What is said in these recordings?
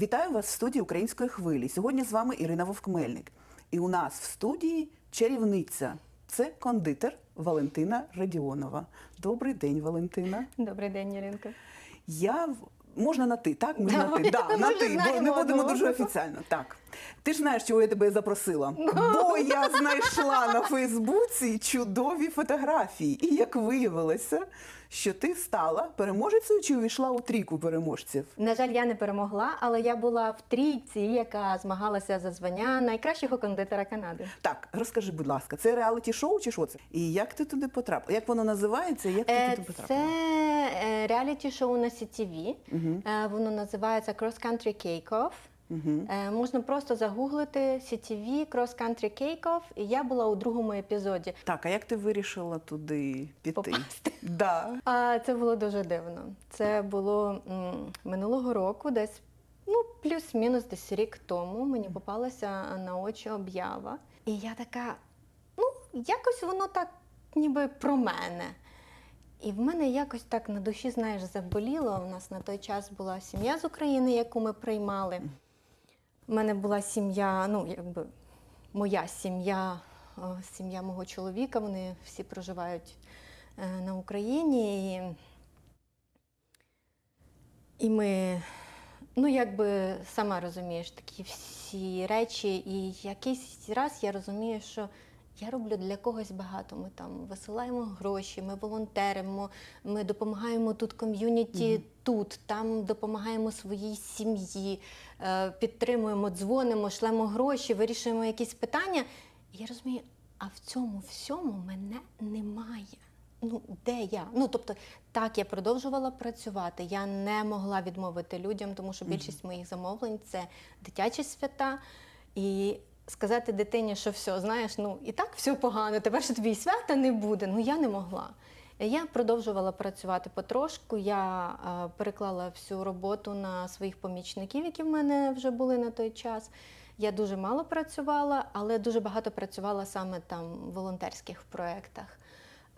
Вітаю вас в студії Української хвилі. Сьогодні з вами Ірина Вовкмельник. І у нас в студії чарівниця. Це кондитер Валентина Радіонова. Добрий день, Валентина. Добрий день, Іринка. Я можна на ти, так? Ми Да, на ти. Да, на ти, бо не будемо дуже офіціально. Так. Ти ж знаєш, чого я тебе запросила. Бо я знайшла на Фейсбуці чудові фотографії. І як виявилося, що ти стала переможецею чи увійшла у трійку переможців? На жаль, я не перемогла, але я була в трійці, яка змагалася за звання найкращого кондитера Канади. Так, розкажи, будь ласка, це реаліті-шоу чи що це? І як ти туди потрапила? Як воно називається? Як ти Е, туди потрапила? Це е, реаліті-шоу на CTV. Е, Воно називається Cross Country Cake Е, Можна просто загуглити CTV Cross Country Cake Off, і я була у другому епізоді. Так, а як ти вирішила туди піти? Попасти. Да. А це було дуже дивно. Це було м, минулого року, десь ну плюс-мінус десь рік тому. Мені попалася на очі об'ява. І я така, ну, якось воно так ніби про мене. І в мене якось так на душі, знаєш, заболіло. У нас на той час була сім'я з України, яку ми приймали. У мене була сім'я, ну, якби моя сім'я, сім'я мого чоловіка, вони всі проживають е, на Україні. І, і ми, ну, якби сама розумієш такі всі речі. І якийсь раз я розумію, що я роблю для когось багато. Ми там висилаємо гроші, ми волонтеримо, ми допомагаємо тут ком'юніті, тут, там допомагаємо своїй сім'ї, е, підтримуємо, дзвонимо, шлемо гроші, вирішуємо якісь питання. І я розумію, а в цьому всьому мене немає. Ну, де я? Ну, тобто, так, я продовжувала працювати. Я не могла відмовити людям, тому що більшість моїх замовлень це дитячі свята. І сказати дитині, що все, знаєш, ну і так все погано, тепер що твій свята не буде. Ну я не могла. Я продовжувала працювати потрошку. Я е, переклала всю роботу на своїх помічників, які в мене вже були на той час. Я дуже мало працювала, але дуже багато працювала саме там в волонтерських проєктах.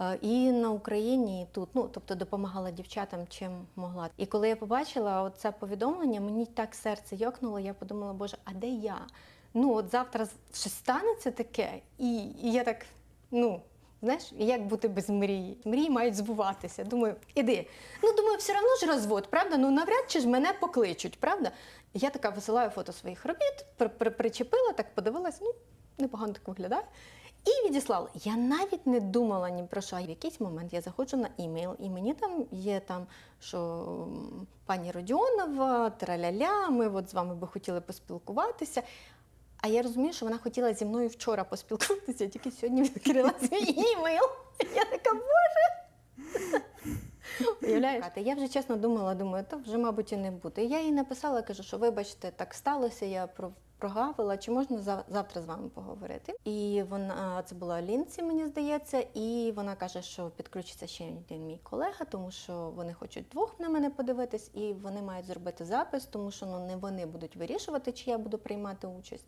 Е, І на Україні, і тут, ну тобто допомагала дівчатам чим могла. І коли я побачила це повідомлення, мені так серце йокнуло. Я подумала, боже, а де я? Ну, от завтра щось станеться таке, і, і я так, ну. Знаєш, як бути без мрії? Мрії мають збуватися. Думаю, іди. Ну, думаю, все одно ж розвод, правда? Ну навряд чи ж мене покличуть, правда? Я така висилаю фото своїх робіт, при- при- причепила, так подивилась, ну, непогано так виглядає. І відіслала. Я навіть не думала ні про що. В якийсь момент я заходжу на імейл, і мені там є там, що пані Родіонова, траляля, ми от з вами би хотіли поспілкуватися. А я розумію, що вона хотіла зі мною вчора поспілкуватися, я тільки сьогодні відкрила свій імейл. Я така, боже. Уявляєш? Я вже чесно думала, думаю, то вже, мабуть, і не буде. Я їй написала, кажу, що вибачте, так сталося, я прогавила, чи можна за- завтра з вами поговорити? І вона це була Лінці, мені здається, і вона каже, що підключиться ще один мій колега, тому що вони хочуть двох на мене подивитись, і вони мають зробити запис, тому що ну не вони будуть вирішувати, чи я буду приймати участь.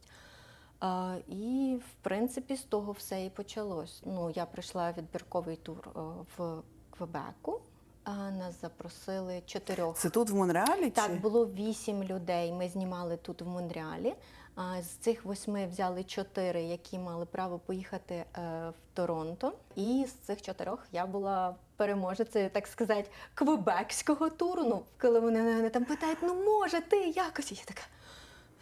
А, і в принципі з того все і почалось. Ну, я прийшла відбірковий тур е, в Квебеку. А нас запросили чотирьох. Це тут в Монреалі? Так, чи? було вісім людей. Ми знімали тут в Монреалі. З цих восьми взяли чотири, які мали право поїхати е, в Торонто. І з цих чотирьох я була переможецею, так сказати, квебекського туру. Ну, коли вони мене там питають, ну може ти якось? І я така,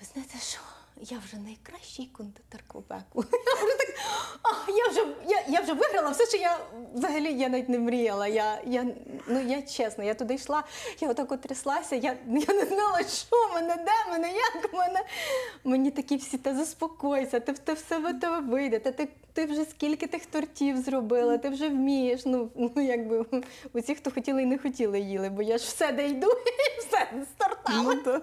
ви знаєте що? Я вже найкращий кондитер Квебеку. Я вже так, а, я вже, я, я вже виграла все, що я взагалі я навіть не мріяла. Я, я, ну, я чесно, я туди йшла, я отак от тряслася, я, я не знала, що мене, де мене, як мене. Мені такі всі, та заспокойся, ти, ти все в тебе вийде, та ти, ти вже скільки тих тортів зробила, ти вже вмієш. Ну, ну якби усі, хто хотіли і не хотіли, їли, бо я ж все де йду, все. Ну.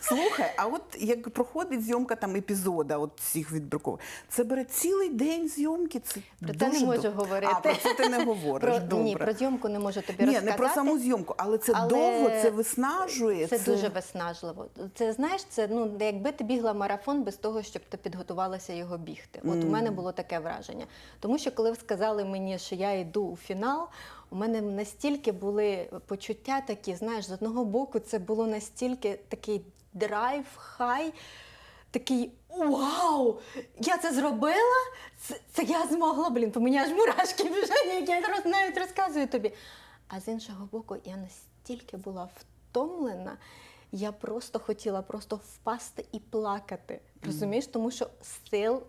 Слухай, а от як проходить зйомка там епізода от цих відбіркових, це бере цілий день зйомки. Це Про це не можу дов- говорити. А, про це ти не говориш. Про, Добре. ні, про зйомку не можу тобі Ні, розказати. не про саму зйомку, але це Але довго, це виснажує. Це, дуже виснажливо. Це знаєш, це ну якби ти бігла марафон без того, щоб ти підготувалася його бігти. От у мене було таке враження. Тому що коли сказали мені, що я йду у фінал, у мене настільки були почуття такі, знаєш, з одного боку, це було настільки такий драйв, хай. Такий вау! Я це зробила? Це, це я змогла, блін, по мені аж мурашки біжать, як я навіть розказую тобі. А з іншого боку, я настільки була втомлена, я просто хотіла просто впасти і плакати. Розумієш, тому що сил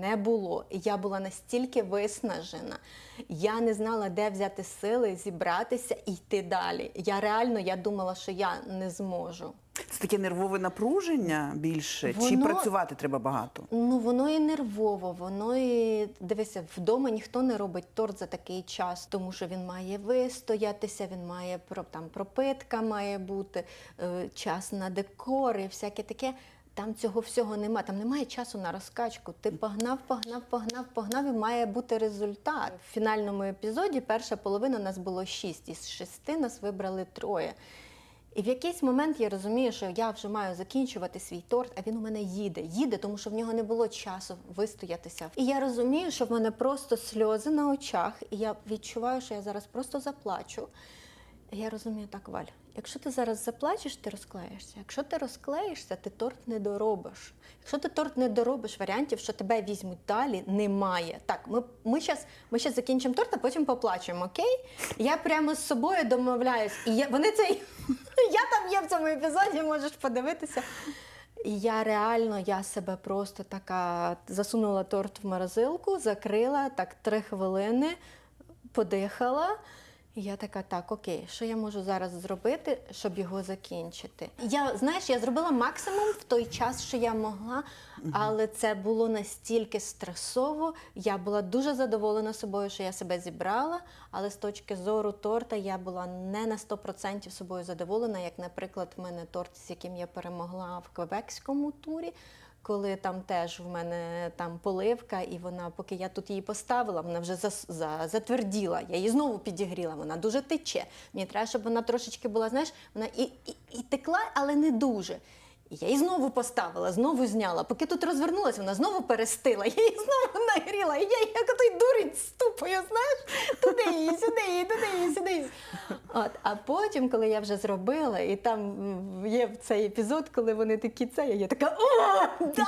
не було. Я була настільки виснажена. Я не знала, де взяти сили, зібратися і йти далі. Я реально я думала, що я не зможу. Це таке нервове напруження більше, чи працювати треба багато? Ну, воно і нервово, воно і дивися, вдома ніхто не робить торт за такий час, тому що він має вистоятися, він має там пропитка має бути, е, час на декор і всяке таке. Там цього всього нема, там немає часу на розкачку. Ти погнав, погнав, погнав, погнав, і має бути результат. В фінальному епізоді перша половина нас було шість, із шести нас вибрали троє. І в якийсь момент я розумію, що я вже маю закінчувати свій торт, а він у мене їде. Їде, тому що в нього не було часу вистоятися. І я розумію, що в мене просто сльози на очах, і я відчуваю, що я зараз просто заплачу. Я розумію так, Валь, якщо ти зараз заплачеш, ти розклеїшся. Якщо ти розклеїшся, ти торт не доробиш. Якщо ти торт не доробиш, варіантів, що тебе візьмуть далі, немає. Так, ми, ми зараз ми щас закінчимо торт, а потім поплачемо, окей? Я прямо з собою домовляюсь. І я, вони це я там є в цьому епізоді, можеш подивитися. І я реально я себе просто така засунула торт в морозилку, закрила так три хвилини, подихала. І я така, так, окей, що я можу зараз зробити, щоб його закінчити? Я знаєш, я зробила максимум в той час, що я могла, але це було настільки стресово. Я була дуже задоволена собою, що я себе зібрала. Але з точки зору торта я була не на 100% собою задоволена. Як, наприклад, в мене торт, з яким я перемогла в квебекському турі. Коли там теж в мене там поливка, і вона, поки я тут її поставила, вона вже за, за, затверділа. Я її знову підігріла, вона дуже тече. Мені треба, щоб вона трошечки була, знаєш, вона і, і, і текла, але не дуже. Я її знову поставила, знову зняла. Поки тут розвернулася, вона знову перестила. Я її знову нагріла. І я як той дурень ступою, знаєш, туди її, сюди її, туди її, сюди її. От, а потім, коли я вже зробила, і там є цей епізод, коли вони такі це, я така о, да!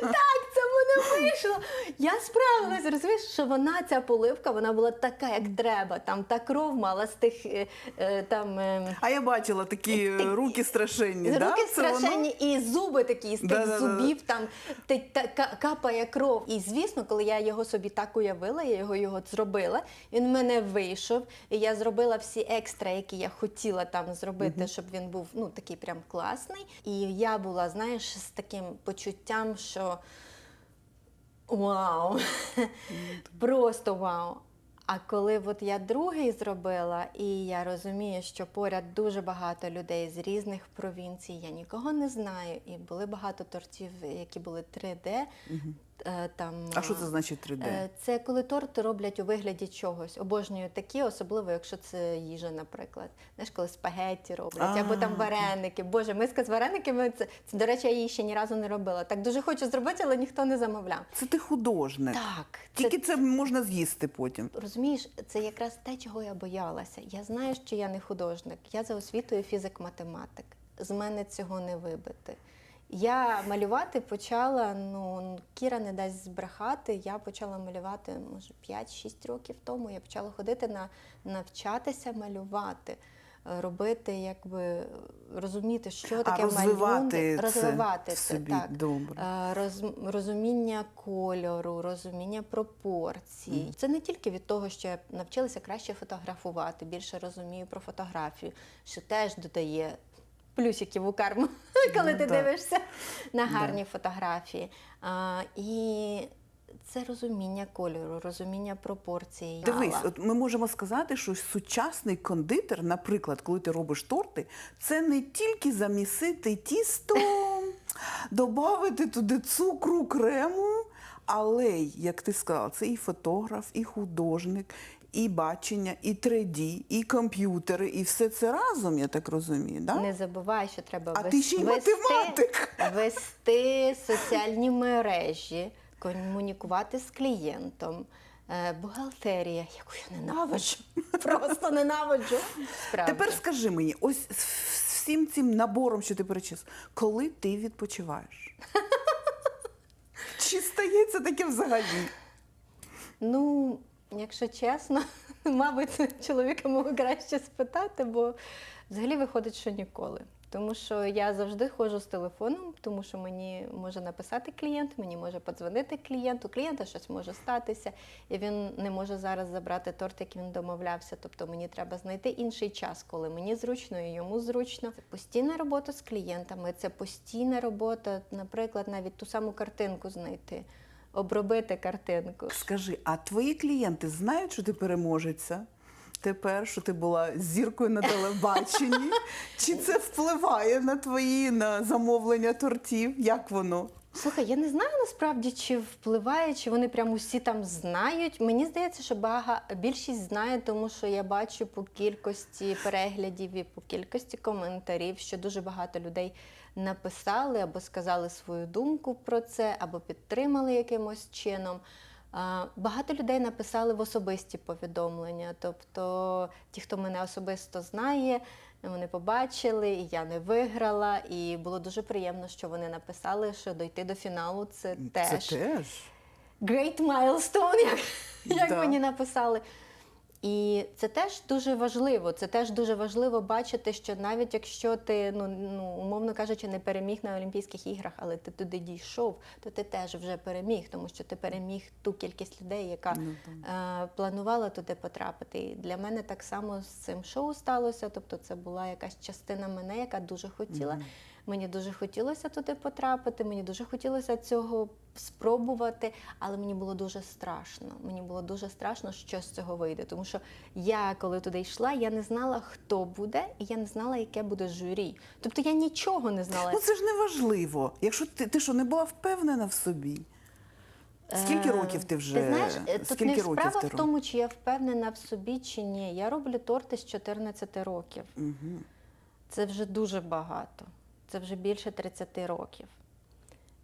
так, мене вийшло. Я справилася, розумієш, що вона, ця поливка, вона була така, як треба. Там та кров мала з тих е, е, там. е, А я бачила такі е, руки страшенні. да? Руки Це воно? страшенні і зуби такі з тих Да-да-да. зубів там ти- та- ка- капає кров. І звісно, коли я його собі так уявила, я його його зробила. Він в мене вийшов, і я зробила всі екстра, які я хотіла там зробити, щоб він був ну такий прям класний. І я була, знаєш, з таким почуттям, що вау! Просто вау! А коли от я другий зробила, і я розумію, що поряд дуже багато людей з різних провінцій, я нікого не знаю, і були багато тортів, які були 3D. е, Там, А що це значить 3D? Е, Це коли торти роблять у вигляді чогось. Обожнюю такі, особливо якщо це їжа, наприклад. Знаєш, коли спагетті роблять, або там вареники. Боже, миска з варениками. Це, це, до речі, я її ще ні разу не робила. Так дуже хочу зробити, але ніхто не замовляв. Це ти художник. Так, Тільки це можна з'їсти потім. розумієш, це якраз те, чого я боялася. Я знаю, що я не художник. Я за освітою фізик-математик. З мене цього не вибити. Я малювати почала, ну Кіра не дасть збрехати. Я почала малювати, може, 5-6 років тому. Я почала ходити на навчатися малювати, робити, якби розуміти, що таке розвивати малюнки, це розвивати в це. собі. Так. Добре. Е, роз, розуміння кольору, розуміння пропорцій. Це не тільки від того, що я навчилася краще фотографувати, більше розумію про фотографію, що теж додає плюсиків у карму, коли Ну, ти так. дивишся на гарні фотографії. А, і це розуміння кольору, розуміння пропорцій. Дивись, от ми можемо сказати, що сучасний кондитер, наприклад, коли ти робиш торти, це не тільки замісити тісто, додати туди цукру, крему, але, як ти сказала, це і фотограф, і художник, і бачення, і 3D, і комп'ютери, і все це разом, я так розумію. Да? Не забувай, що треба А вес- ти ще й вести, математик. вести соціальні мережі, комунікувати з клієнтом. е, Бухгалтерія, яку я ненавиджу, просто ненавиджу. Справді. Тепер скажи мені, ось з всім цим набором, що ти перечислив, коли ти відпочиваєш? Чи стається таке взагалі? Ну, якщо чесно, мабуть, чоловіка можу краще спитати, бо взагалі виходить, що ніколи. Тому що я завжди ходжу з телефоном, тому що мені може написати клієнт, мені може подзвонити клієнт, у клієнта щось може статися, і він не може зараз забрати торт, як він домовлявся. Тобто мені треба знайти інший час, коли мені зручно і йому зручно. Це постійна робота з клієнтами, це постійна робота, наприклад, навіть ту саму картинку знайти, обробити картинку. Скажи, а твої клієнти знають, що ти переможеця? Тепер, що ти була зіркою на телебаченні? Чи це впливає на твої на замовлення тортів? Як воно? Слухай, я не знаю насправді, чи впливає, чи вони прям усі там знають. Мені здається, що бага більшість знає, тому що я бачу по кількості переглядів і по кількості коментарів, що дуже багато людей написали або сказали свою думку про це, або підтримали якимось чином. Багато людей написали в особисті повідомлення. Тобто, ті, хто мене особисто знає, вони побачили, і я не виграла. І було дуже приємно, що вони написали, що дойти до фіналу це теж Це теж. great milestone, як, як Да. мені написали. І це теж дуже важливо. Це теж дуже важливо бачити, що навіть якщо ти, ну, ну умовно кажучи, не переміг на Олімпійських іграх, але ти туди дійшов, то ти теж вже переміг, тому що ти переміг ту кількість людей, яка Ну, е, планувала туди потрапити. І для мене так само з цим шоу сталося. Тобто, це була якась частина мене, яка дуже хотіла. Мені дуже хотілося туди потрапити, мені дуже хотілося цього спробувати, але мені було дуже страшно. Мені було дуже страшно, що з цього вийде. Тому що я, коли туди йшла, я не знала, хто буде, і я не знала, яке буде журі. Тобто я нічого не знала. Ну це ж не важливо. Якщо ти, ти що не була впевнена в собі? Скільки Е, років ти вже? Ти знаєш, е, тут скільки не років справа ти в тому, чи я впевнена в собі, чи ні. Я роблю торти з 14 років. Угу. Це вже дуже багато. Це вже більше 30 років.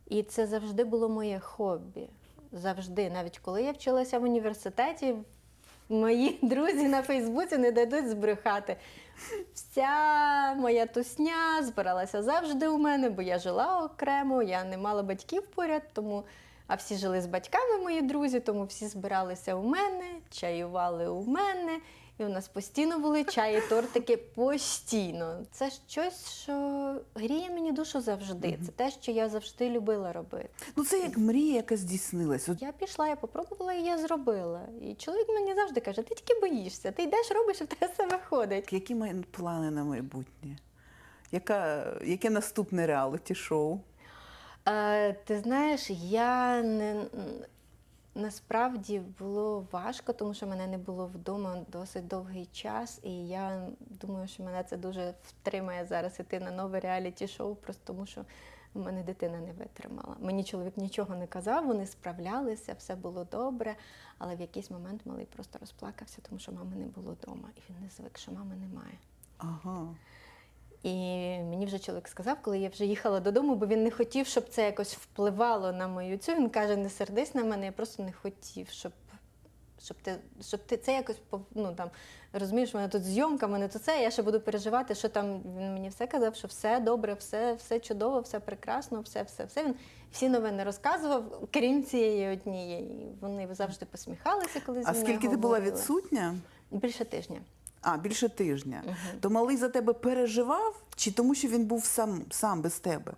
І це завжди було моє хобі. Завжди. Навіть коли я вчилася в університеті, мої друзі на Фейсбуці не дадуть збрехати. Вся моя тусня збиралася завжди у мене, бо я жила окремо, я не мала батьків поряд, тому. А всі жили з батьками, мої друзі, тому всі збиралися у мене, чаювали у мене. І у нас постійно були чаї, тортики постійно. Це щось, що гріє мені душу завжди. Це те, що я завжди любила робити. Ну це як мрія, яка здійснилась. Я пішла, я попробувала і я зробила. І чоловік мені завжди каже: ти тільки боїшся, ти йдеш, робиш, і в тебе все виходить. які мають плани на майбутнє? Яка, яке наступне реаліті-шоу? Е, ти знаєш, я не. Насправді було важко, тому що мене не було вдома досить довгий час, і я думаю, що мене це дуже втримає зараз іти на нове реаліті-шоу, просто тому що в мене дитина не витримала. Мені чоловік нічого не казав, вони справлялися, все було добре. Але в якийсь момент малий просто розплакався, тому що мами не було вдома, і він не звик, що мами немає. Ага. І мені вже чоловік сказав, коли я вже їхала додому, бо він не хотів, щоб це якось впливало на мою цю. Він каже: не сердись на мене, я просто не хотів, щоб. Щоб ти, щоб ти це якось ну, там, розумієш, в мене тут зйомка, в мене тут це, я ще буду переживати, що там він мені все казав, що все добре, все, все чудово, все прекрасно, все, все, все. Він всі новини розказував, крім цієї однієї. Вони завжди посміхалися, коли зі А скільки ти була відсутня? Більше тижня. А, більше тижня. Мгм. То малий за тебе переживав, чи тому, що він був сам, сам без тебе?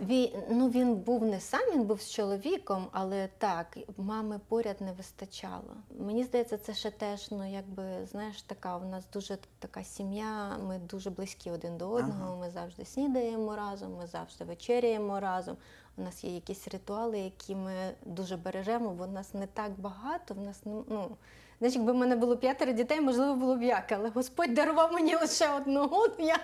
Він, ну, він був не сам, він був з чоловіком, але так, мами поряд не вистачало. Мені здається, це ще теж, ну якби знаєш, така у нас дуже така сім'я. Ми дуже близькі один до одного. Ми завжди снідаємо разом, ми завжди вечеряємо разом. У нас є якісь ритуали, які ми дуже бережемо, бо нас не так багато. В нас ну, ну знаєш, якби в мене було п'ятеро дітей, можливо, було б як, але Господь дарував мені лише одного. то Я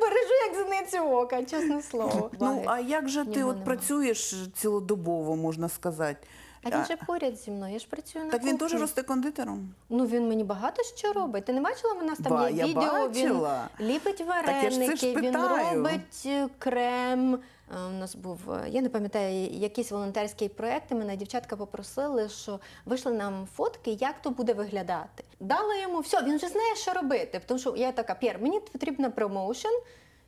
бережу як зеницю ока, чесне слово. Ну, а як же ти от працюєш цілодобово, можна сказати? А він же поряд зі мною, я ж працюю на Так він теж росте кондитером? Ну він мені багато що робить. Ти не бачила, у нас там Ба, є я відео, бачила. він ліпить Так вареники, він робить е, крем. Е, У нас був, е, я не пам'ятаю, якийсь волонтерський проєкт, і мене дівчатка попросили, що вийшли нам фотки, як то буде виглядати. Дала йому все, він вже знає, що робити. Тому що я така, П'єр, мені потрібна промоушен.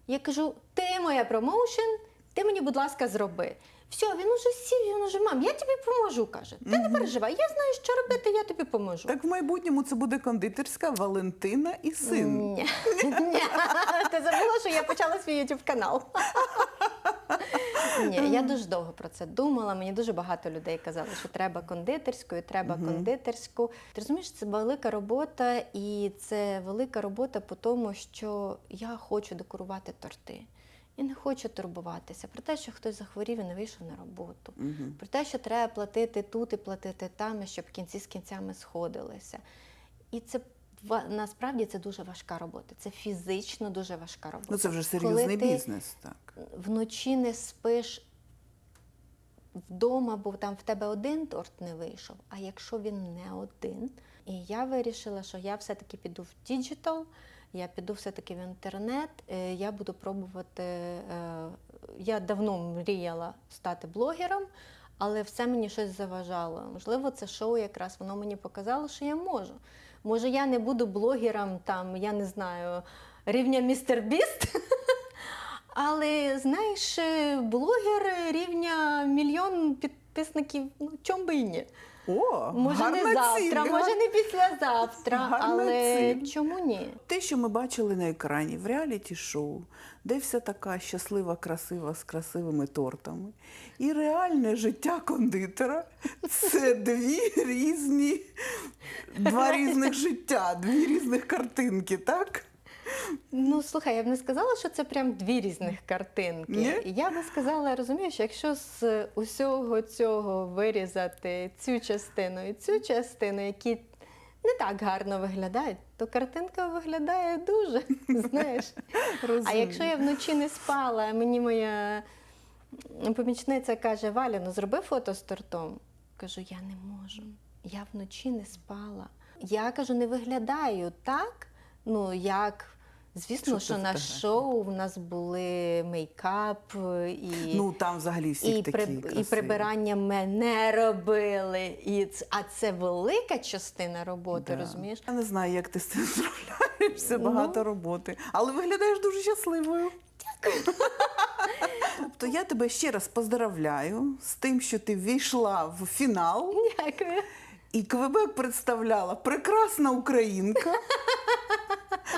Я кажу: ти моя промоушен, ти мені, будь ласка, зроби. Все, він уже сів, він уже мам, я тобі поможу. каже. Ти не переживай, я знаю, що робити, я тобі поможу. Так в майбутньому це буде кондитерська Валентина і син. Ні. Ні. Ти забула, що я почала свій YouTube канал. Ні, я дуже довго про це думала. Мені дуже багато людей казали, що треба кондитерську, і треба кондитерську. Ти розумієш, це велика робота, і це велика робота по тому, що я хочу декорувати торти. І не хочу турбуватися про те, що хтось захворів і не вийшов на роботу, про те, що треба платити тут і платити там, і щоб кінці з кінцями сходилися. І це насправді це дуже важка робота. Це фізично дуже важка робота. Ну це вже Коли серйозний ти бізнес, так. Вночі не спиш вдома, бо там в тебе один торт не вийшов. А якщо він не один, і я вирішила, що я все-таки піду в діджитал, я піду все-таки в інтернет, е, я буду пробувати. е, Я давно мріяла стати блогером, але все мені щось заважало. Можливо, це шоу якраз воно мені показало, що я можу. Може, я не буду блогером, там, я не знаю, рівня містер Біст. Але знаєш, блогер рівня мільйон підписників, ну чом би і ні. О, Може, не завтра, ціль, може, не післязавтра, Гарна але ціль. чому ні? Те, що ми бачили на екрані в реаліті-шоу, де вся така щаслива, красива з красивими тортами, і реальне життя кондитера це дві різні, два різних життя, дві різних картинки, так? Ну слухай, я б не сказала, що це прям дві різних картинки. Ні? Я би сказала, розумієш, якщо з усього цього вирізати цю частину і цю частину, які не так гарно виглядають, то картинка виглядає дуже, знаєш. А якщо я вночі не спала, мені моя помічниця каже: Валя, ну зроби фото з тортом. Кажу, я не можу. Я вночі не спала. Я кажу, не виглядаю так, ну як. Звісно, що на шоу в нас були мейкап і, Ну там взагалі всі і, такі при- красиві. і прибирання мене робили. І а це велика частина роботи, Да. розумієш? Я не знаю, як ти з цим справляєшся, багато Ну. роботи. Але виглядаєш дуже щасливою. Дякую. Тобто я тебе ще раз поздравляю з тим, що ти війшла в фінал, Дякую. і Квебек представляла прекрасна українка.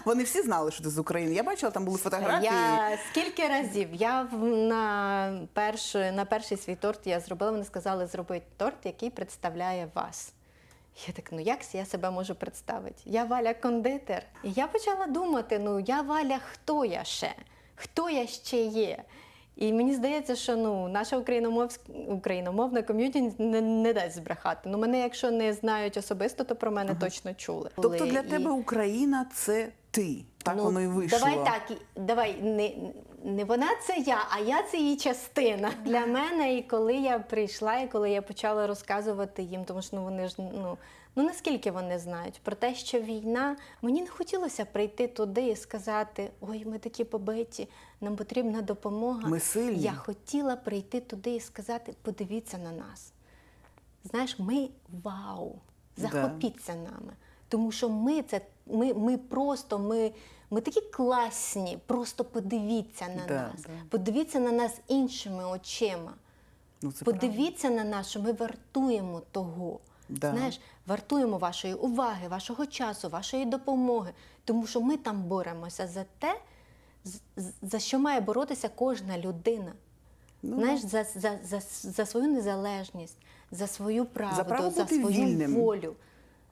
Вони всі знали, що ти з України. Я бачила, там були фотографії. Я скільки разів я в- на перший, на перший свій торт я зробила. Вони сказали, зробити торт, який представляє вас. Я так, ну як я себе можу представити? Я Валя кондитер. І я почала думати: ну я Валя, хто я ще? Хто я ще є? І мені здається, що ну наша україномовськ- україномовна ком'юніті не, не дасть збрехати. Ну мене, якщо не знають особисто, то про мене точно чули. Тобто для І- тебе Україна це ти. Так воно і вийшло. Ну, Давай так, давай не, не вона це я, а я це її частина. Для мене, і коли я прийшла, і коли я почала розказувати їм, тому що ну вони ж ну. Ну наскільки вони знають про те, що війна, мені не хотілося прийти туди і сказати: ой, ми такі побиті, нам потрібна допомога. Ми сильні. Я хотіла прийти туди і сказати: подивіться на нас. Знаєш, ми вау, Да. захопіться нами. Тому що ми це, ми, ми просто, ми, ми такі класні, просто подивіться на Да, нас. да. Подивіться на нас іншими очима. Ну, це правда. Подивіться на нас, що ми вартуємо того. Да. Знаєш, вартуємо вашої уваги, вашого часу, вашої допомоги. Тому що ми там боремося за те, за що має боротися кожна людина. Ну, Знаєш, за, за, за, за свою незалежність, за свою правду, право за свою вільним. волю,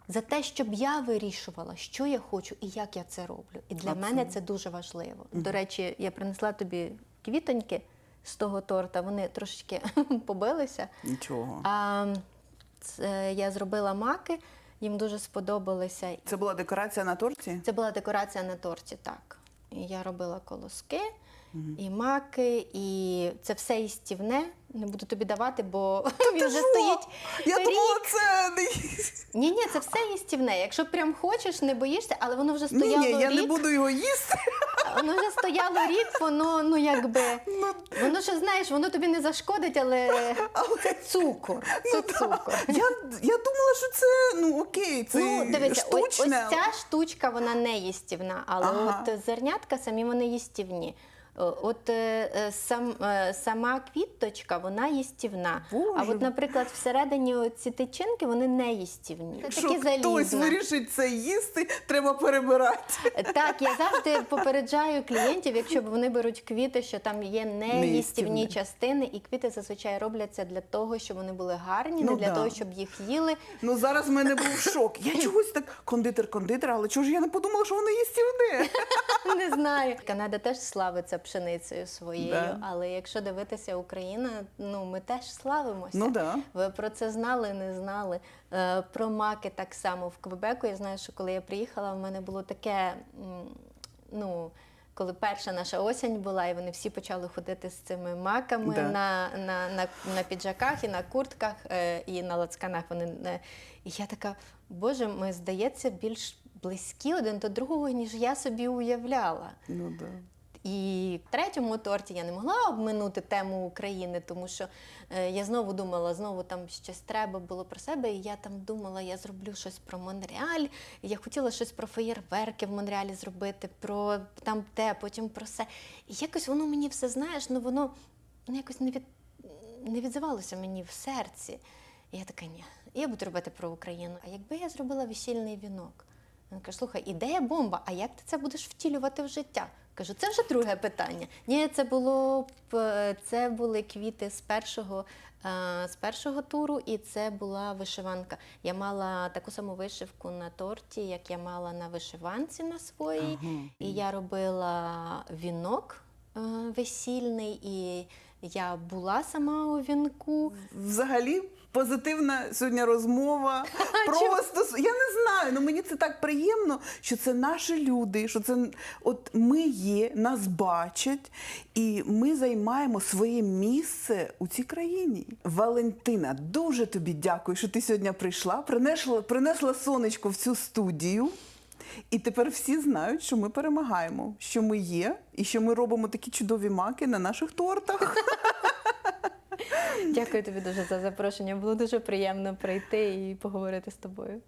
за те, щоб я вирішувала, що я хочу і як я це роблю. І для мене це дуже важливо. До речі, я принесла тобі квітоньки з того торта, вони трошечки побилися. Нічого. А я зробила маки, їм дуже сподобалися. Це була декорація на торті? Це була декорація на торті, так. І я робила колоски, і маки, і це все їстівне. Не буду тобі давати, бо він вже стоїть. Я рік. думала, це не Ні, ні, це все їстівне. Якщо прям хочеш, не боїшся, але воно вже ні, стояло ні, я рік. не буду його їсти. Воно вже стояло рік, воно ну якби воно ж знаєш, воно тобі не зашкодить, але це цукор. Це цукор. Я, я думала, що це ну окей, це Ну, дивися, ось, ось штучне. ця штучка вона не їстівна, але Ага. от зернятка самі вони їстівні. О, От е, е, сам, е, сама квіточка, вона їстівна. А от, наприклад, всередині ці тичинки вони не їстівні. Це такі хтось вирішить це їсти, треба перебирати. Так, я завжди попереджаю клієнтів, якщо вони беруть квіти, що там є неїстівні частини, і квіти зазвичай робляться для того, щоб вони були гарні, Ну не для да. того, щоб їх їли. Ну зараз в мене був шок. Я чогось так кондитер-кондитер, але чого ж я не подумала, що воно їстівне? Не знаю. Канада теж славиться пшеницею своєю, Да. але якщо дивитися Україна, ну ми теж славимося. Ну да. Ви про це знали, не знали. Е, Про маки так само в Квебеку. Я знаю, що коли я приїхала, в мене було таке. Ну, коли перша наша осінь була, і вони всі почали ходити з цими маками Да. на, на, на, на піджаках і на куртках, е, і на лацканах. Вони не... І я така, боже, ми здається, більш близькі один до другого, ніж я собі уявляла. Ну да. І в третьому торті я не могла обминути тему України, тому що е, я знову думала, знову там щось треба було про себе. І я там думала, я зроблю щось про Монреаль. Я хотіла щось про феєрверки в Монреалі зробити, про там те, потім про все. І якось воно мені все знаєш, ну воно ну, якось не від не відзивалося мені в серці. І я така, ні, я буду робити про Україну. А якби я зробила весільний вінок? Він каже, слухай, ідея бомба, а як ти це будеш втілювати в життя? Кажу, це вже друге питання. Ні, це було це були квіти з першого, е, з першого туру, і це була вишиванка. Я мала таку саму вишивку на торті, як я мала на вишиванці на своїй. Ага. І я робила вінок е, весільний, і я була сама у вінку. Взагалі позитивна сьогодні розмова. Просто я не знаю. Ну мені це так приємно, що це наші люди, що це от ми є, нас бачать, і ми займаємо своє місце у цій країні. Валентина, дуже тобі дякую, що ти сьогодні прийшла, принесла, принесла сонечко в цю студію. І тепер всі знають, що ми перемагаємо, що ми є, і що ми робимо такі чудові маки на наших тортах. Дякую тобі дуже за запрошення. Було дуже приємно прийти і поговорити з тобою.